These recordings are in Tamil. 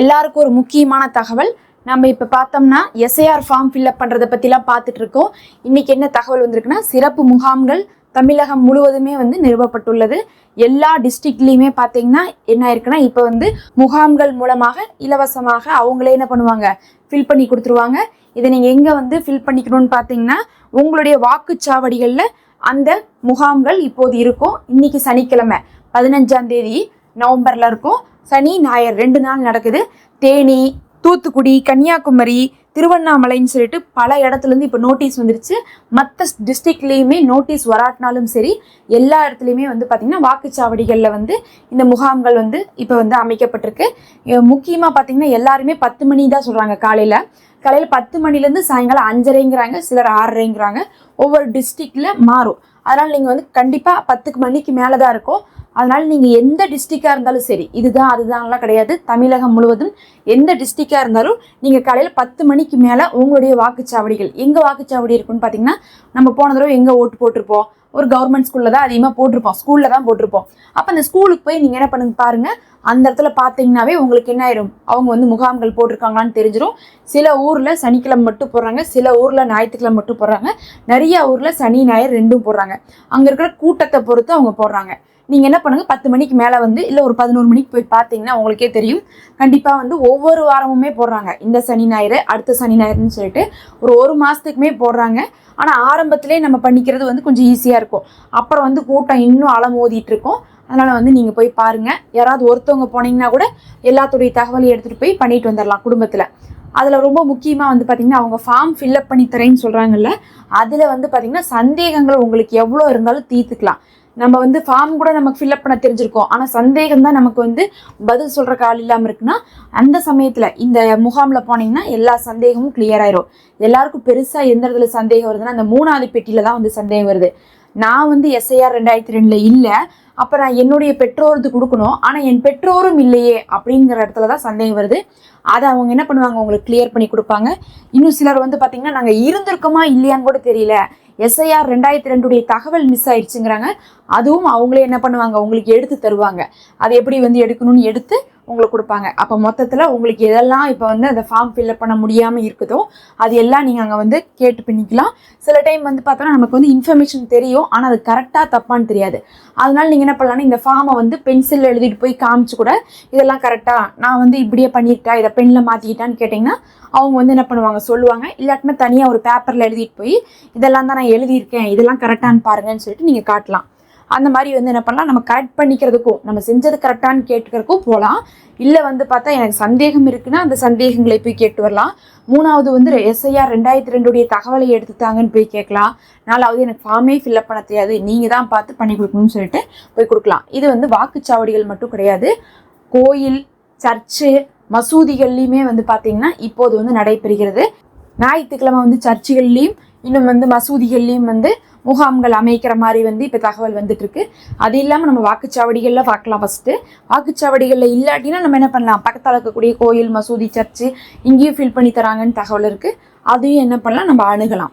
எல்லாருக்கும் ஒரு முக்கியமான தகவல். நம்ம இப்போ பார்த்தோம்னா எஸ்ஐஆர் ஃபார்ம் ஃபில்அப் பண்ணுறதை பற்றிலாம் பார்த்துட்டு இருக்கோம். இன்றைக்கி என்ன தகவல் வந்திருக்குன்னா சிறப்பு முகாம்கள் தமிழகம் முழுவதுமே வந்து நிறுவப்பட்டுள்ளது. எல்லா டிஸ்ட்ரிக்ட்லேயுமே பார்த்தீங்கன்னா என்ன இருக்குன்னா இப்போ வந்து முகாம்கள் மூலமாக இலவசமாக அவங்களே என்ன பண்ணுவாங்க ஃபில் பண்ணி கொடுத்துருவாங்க. இதை நீங்கள் எங்கே வந்து ஃபில் பண்ணிக்கணும்னு பார்த்தீங்கன்னா உங்களுடைய வாக்குச்சாவடிகளில் அந்த முகாம்கள் இப்போது இருக்கும். இன்னைக்கு சனிக்கிழமை பதினஞ்சாம் தேதி நவம்பரில் இருக்கும். சனி ஞாயிறு ரெண்டு நாள் நடக்குது. தேனி தூத்துக்குடி கன்னியாகுமரி திருவண்ணாமலைன்னு சொல்லிட்டு பல இடத்துலேருந்து இப்போ நோட்டீஸ் வந்துருச்சு. மற்ற டிஸ்ட்ரிக்ட்லேயுமே நோட்டீஸ் வராட்டினாலும் சரி எல்லா இடத்துலையுமே வந்து பார்த்திங்கன்னா வாக்குச்சாவடிகளில் வந்து இந்த முகாம்கள் வந்து இப்போ வந்து அமைக்கப்பட்டிருக்கு. முக்கியமாக பார்த்திங்கன்னா எல்லாருமே பத்து மணி தான் சொல்கிறாங்க காலையில். காலையில் பத்து மணிலேருந்து சாயங்காலம் அஞ்சரைங்கிறாங்க சிலர் ஆறரைங்கிறாங்க. ஒவ்வொரு டிஸ்ட்ரிக்டில் மாறும். அதனால் நீங்கள் வந்து கண்டிப்பாக பத்துக்கு மணிக்கு மேலே தான் இருக்கும். அதனால் நீங்கள் எந்த டிஸ்ட்ரிக்டாக இருந்தாலும் சரி இதுதான் அதுதான்லாம் கிடையாது. தமிழகம் முழுவதும் எந்த டிஸ்ட்ரிக்டாக இருந்தாலும் நீங்கள் காலையில் பத்து மணி மணிக்கு மேலே உங்களுடைய வாக்குச்சாவடிகள் எங்கே வாக்குச்சாவடி இருக்குன்னு பார்த்தீங்கன்னா நம்ம போன தடவை எங்கே ஓட்டு போட்டிருப்போம்? ஒரு கவர்மெண்ட் ஸ்கூலில் தான் அதிகமாக போட்டிருப்போம். ஸ்கூலில் தான் போட்டிருப்போம். அப்போ அந்த ஸ்கூலுக்கு போய் நீங்கள் என்ன பண்ணுங்க பாருங்கள் அந்த இடத்துல பார்த்தீங்கன்னாவே உங்களுக்கு என்ன ஆயிரும்? அவங்க வந்து முகாம்கள் போட்டிருக்காங்களான்னு தெரிஞ்சிடும் சில ஊரில் சனிக்கிழமை மட்டும் போடுறாங்க சில ஊரில் ஞாயிற்றுக்கிழமை மட்டும் போடுறாங்க. நிறைய ஊரில் சனி ஞாயிறு ரெண்டும் போடுறாங்க. அங்கே இருக்கிற கூட்டத்தை பொறுத்து அவங்க போடுறாங்க. நீங்கள் என்ன பண்ணுங்கள் பத்து மணிக்கு மேலே வந்து இல்லை ஒரு பதினோரு மணிக்கு போய் பார்த்தீங்கன்னா உங்களுக்கே தெரியும். கண்டிப்பாக வந்து ஒவ்வொரு வாரமுமே போடுறாங்க. இந்த சனி ஞாயிறு அடுத்த சனி ஞாயிறுன்னு சொல்லிட்டு ஒரு ஒரு மாதத்துக்குமே போடுறாங்க. ஆனால் ஆரம்பத்திலே நம்ம பண்ணிக்கிறது வந்து கொஞ்சம் ஈஸியாக இருக்கும். அப்புறம் வந்து கூட்டம் இன்னும் அலமோதிட்டு இருக்கும். அதனால் வந்து நீங்கள் போய் பாருங்கள் யாராவது ஒருத்தவங்க போனீங்கன்னா கூட எல்லாத்துடைய தகவலையும் எடுத்துகிட்டு போய் பண்ணிட்டு வந்துடலாம் குடும்பத்தில். அதில் ரொம்ப முக்கியமாக வந்து பார்த்திங்கன்னா அவங்க ஃபார்ம் ஃபில்லப் பண்ணி தரேன்னு சொல்கிறாங்கல்ல அதில் வந்து பார்த்திங்கன்னா சந்தேகங்கள் உங்களுக்கு எவ்வளோ இருந்தாலும் தீர்த்துக்கலாம். நம்ம வந்து ஃபார்ம் கூட நமக்கு ஃபில்அப் பண்ண தெரிஞ்சிருக்கோம். ஆனால் சந்தேகம் தான் நமக்கு வந்து பதில் சொல்கிற கால் இல்லாமல் இருக்குன்னா அந்த சமயத்தில் இந்த முகாமில் போனீங்கன்னா எல்லா சந்தேகமும் கிளியர் ஆயிரும். எல்லாருக்கும் பெருசாக எந்த இடத்துல சந்தேகம் வருதுன்னா அந்த மூணாவது பெட்டியில் தான் வந்து சந்தேகம் வருது. நான் வந்து எஸ்ஐஆர் ரெண்டாயிரத்தி ரெண்டில் இல்லை. அப்போ நான் என்னுடைய பெற்றோருக்கு கொடுக்கணும். ஆனால் என் பெற்றோரும் இல்லையே அப்படிங்கிற இடத்துல தான் சந்தேகம் வருது. அதை அவங்க என்ன பண்ணுவாங்க? உங்களுக்கு கிளியர் பண்ணி கொடுப்பாங்க. இன்னும் சிலர் வந்து பார்த்திங்கன்னா நாங்கள் இருந்திருக்கோமா இல்லையான்னு கூட தெரியல. எஸ்ஐஆர் ரெண்டாயிரத்தி ரெண்டுடைய தகவல் மிஸ் ஆயிடுச்சுங்கிறாங்க. அதுவும் அவங்களே என்ன பண்ணுவாங்க? உங்களுக்கு எடுத்து தருவாங்க. அதை எப்படி வந்து எடுக்கணும்னு எடுத்து உங்களுக்கு கொடுப்பாங்க. அப்போ மொத்தத்தில் உங்களுக்கு எதெல்லாம் இப்போ வந்து அந்த ஃபார்ம் ஃபில்அப் பண்ண முடியாமல் இருக்குதோ அது எல்லாம் நீங்கள் அங்கே வந்து கேட்டு பண்ணிக்கலாம். சில டைம் வந்து பார்த்தோன்னா நமக்கு வந்து இன்ஃபர்மேஷன் தெரியும் ஆனால் அது கரெக்டாக தப்பான்னு தெரியாது. அதனால் நீங்கள் என்ன பண்ணலாம்னா இந்த ஃபார்மை வந்து பென்சிலில் எழுதிட்டு போய் காமிச்சு கூட இதெல்லாம் கரெக்டாக நான் வந்து இப்படியே பண்ணியிருக்கேன் இதை பெண்ணில் மாற்றிக்கிட்டான்னு கேட்டிங்கன்னா அவங்க வந்து என்ன பண்ணுவாங்க சொல்லுவாங்க. இல்லாட்டினா தனியாக ஒரு பேப்பரில் எழுதிட்டு போய் இதெல்லாம் தான் நான் எழுதியிருக்கேன் இதெல்லாம் கரெக்டானு பாருங்கன்னு சொல்லிட்டு நீங்கள் காட்டலாம். அந்த மாதிரி வந்து என்ன பண்ணலாம்? நம்ம கரெக்ட் பண்ணிக்கிறதுக்கும் நம்ம செஞ்சது கரெக்டானு கேட்டுக்கிறதுக்கும் போகலாம். இல்லை வந்து பார்த்தா எனக்கு சந்தேகம் இருக்குன்னா அந்த சந்தேகங்களை போய் கேட்டு வரலாம். மூணாவது வந்து எஸ்ஐஆர் ரெண்டாயிரத்தி ரெண்டுடைய தகவலை எடுத்துட்டாங்கன்னு போய் கேட்கலாம். நாலாவது எனக்கு ஃபார்மே ஃபில்அப் பண்ண தெரியாது. நீங்கள் தான் பார்த்து பண்ணி கொடுக்கணும்னு சொல்லிட்டு போய் கொடுக்கலாம். இது வந்து வாக்குச்சாவடிகள் மட்டும் கிடையாது. கோயில் சர்ச்சு மசூதிகள்லையுமே வந்து பார்த்தீங்கன்னா இப்போது வந்து நடைபெறுகிறது. ஞாயிற்றுக்கிழமை வந்து சர்ச்சுகள்லேயும் இன்னும் வந்து மசூதிகள்லேயும் வந்து முகாம்கள் அமைக்கிற மாதிரி வந்து இப்போ தகவல் வந்துட்டு இருக்கு அது இல்லாமல் நம்ம வாக்குச்சாவடிகளில் பார்க்கலாம் ஃபஸ்ட்டு வாக்குச்சாவடிகளில் இல்லாட்டினா நம்ம என்ன பண்ணலாம்? பக்கத்தில் இருக்கக்கூடிய கோயில் மசூதி சர்ச்சு இங்கேயும் ஃபில் பண்ணி தராங்கன்னு தகவல் இருக்குது அதையும் என்ன பண்ணலாம்? நம்ம அணுகலாம்.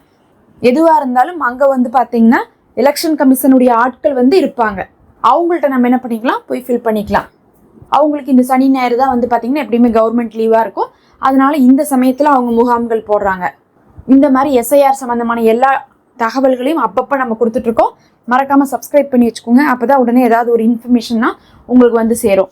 எதுவாக இருந்தாலும் அங்கே வந்து பார்த்திங்கன்னா எலெக்ஷன் கமிஷனுடைய ஆட்கள் வந்து இருப்பாங்க. அவங்கள்ட்ட நம்ம என்ன பண்ணிக்கலாம்? போய் ஃபில் பண்ணிக்கலாம். அவங்களுக்கு இந்த சனி ஞாயிறு தான் வந்து பார்த்திங்கன்னா எப்படியுமே கவர்மெண்ட் லீவாக இருக்கும். அதனால இந்த சமயத்தில் அவங்க முகாம்கள் போடுறாங்க. இந்த மாதிரி எஸ்ஐஆர் சம்மந்தமான எல்லா தகவல்களையும் அப்பப்போ நம்ம கொடுத்துட்ருக்கோம் மறக்காமல் சப்ஸ்கிரைப் பண்ணி வச்சுக்கோங்க. அப்போ தான் உடனே ஏதாவது ஒரு இன்ஃபர்மேஷன்னா உங்களுக்கு வந்து சேரும்.